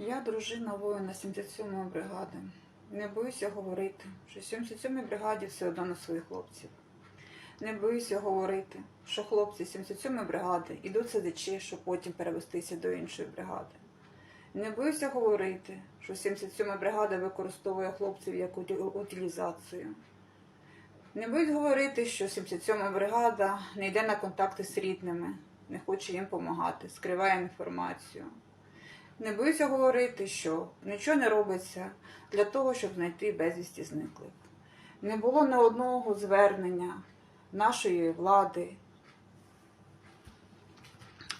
Я дружина воїна 77-ї бригади. Не боюся говорити, що 77-й бригаді все одно на своїх хлопців. Не боюся говорити, що хлопці 77-ї бригади йдуть сидячи, щоб потім перевестися до іншої бригади. Не боюся говорити, що 77-ма бригада використовує хлопців як утилізацію. Не боюсь говорити, що 77-ма бригада не йде на контакти з рідними, не хоче їм допомагати, скриває інформацію. Не боюся говорити, що нічого не робиться для того, щоб знайти безвісті зниклих. Не було ні одного звернення нашої влади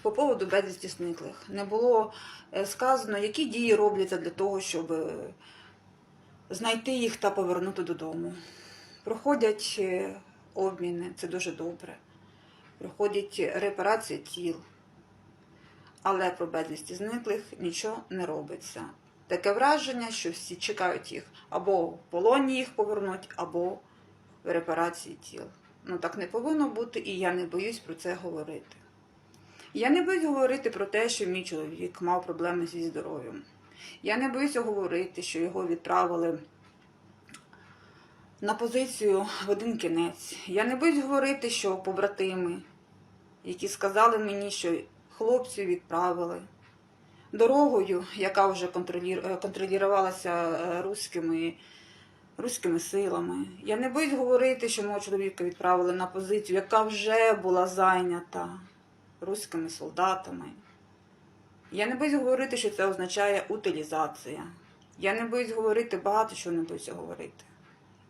по поводу безвісті зниклих. Не було е, сказано, які дії робляться для того, щоб е, знайти їх та повернути додому. Проходять е, обміни, це дуже добре. Проходять репарації тіл але про безвісті зниклих нічого не робиться. Таке враження, що всі чекають їх або в полоні їх повернуть, або в репарації тіл. Ну так не повинно бути, і я не боюсь про це говорити. Я не боюсь говорити про те, що мій чоловік мав проблеми зі здоров'ям. Я не боюся говорити, що його відправили на позицію в один кінець. Я не боюсь говорити, що побратими, які сказали мені, що хлопців відправили дорогою, яка вже е, контролювалася е, руськими, руськими силами. Я не боюсь говорити, що мого чоловіка відправили на позицію, яка вже була зайнята руськими солдатами. Я не боюсь говорити, що це означає утилізація. Я не боюсь говорити багато чого не боюся говорити.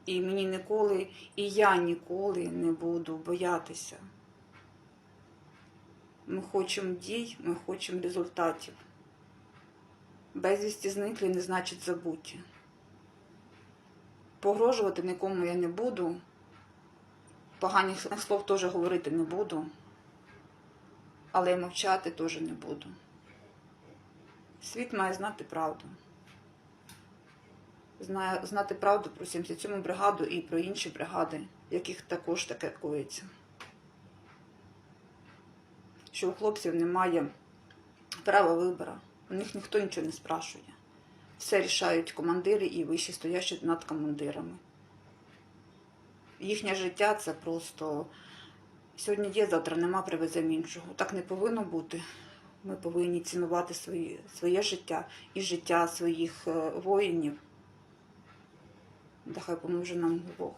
І мені ніколи, і я ніколи не буду боятися. Ми хочемо дій, ми хочемо результатів. Безвісті зниклі не значить забуті. Погрожувати нікому я не буду. Поганих слов теж говорити не буду. Але й мовчати теж не буду. Світ має знати правду. Знає, знати правду про 77-му бригаду і про інші бригади, яких також таке коїться що у хлопців немає права вибору. У них ніхто нічого не спрашує. Все рішають командири і вищі стоящі над командирами. Їхнє життя це просто сьогодні є, завтра нема, привеземо іншого. Так не повинно бути. Ми повинні цінувати свої, своє життя і життя своїх е, воїнів. Да хай поможе нам Бог.